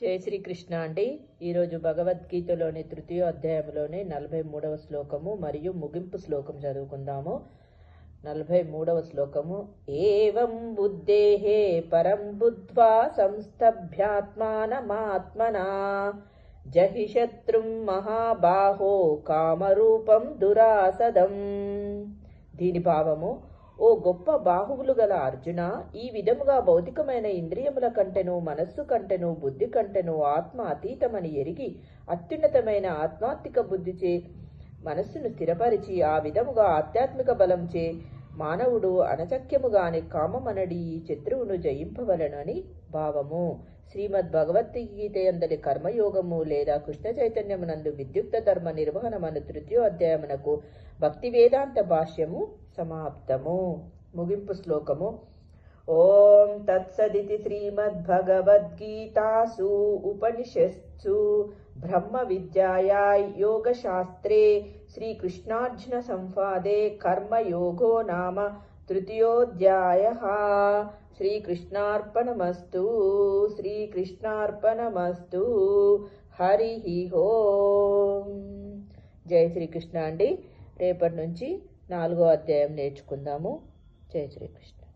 జయ శ్రీకృష్ణ అండి. ఈరోజు భగవద్గీతలోని తృతీయ అధ్యాయంలోని నలభై మూడవ శ్లోకము మరియు ముగింపు శ్లోకం చదువుకుందాము. నలభై మూడవ శ్లోకము. ఏవం బుద్ధేహే పరం బుద్ధ్వా సంస్థభ్యాత్మానమాత్మనా జహి శత్రుం మహాబాహో కామరూపం దురాసదం. దీని భావము ఓ గొప్ప బాహువులు గల అర్జున ఈ విధముగా భౌతికమైన ఇంద్రియముల కంటెను మనస్సు కంటెను బుద్ధి కంటెను ఆత్మ అతీతమని ఎరిగి అత్యున్నతమైన ఆత్మాత్మిక బుద్ధిచే మనస్సును స్థిరపరిచి ఆ విధముగా ఆధ్యాత్మిక బలంచే మానవుడు అనచక్యముగానే కామమనడి ఈ శత్రువును జయింపవలనని భావము. శ్రీమద్ భగవద్గీత అందరి కర్మయోగము లేదా కృష్ణ చైతన్యమునందు విద్యుక్త ధర్మ నిర్వహణమను తృతీయోధ్యాయమునకు భక్తి వేదాంత భాష్యము సమాప్తము. ముగింపు శ్లోకము. ఓం తత్సదితి శ్రీమద్భగవద్గీతాసు ఉపనిషత్సు బ్రహ్మ విద్యాయా యోగశాస్త్రే శ్రీకృష్ణార్జున సంవాదే కర్మయోగో నామ తృతీయోధ్యాయ. శ్రీకృష్ణార్పణమస్తు శ్రీకృష్ణార్పణమస్తు. హరి ఓం. జై శ్రీకృష్ణ అండి. రేపటి నుంచి నాలుగో అధ్యాయం నేర్చుకుందాము. జై శ్రీకృష్ణ.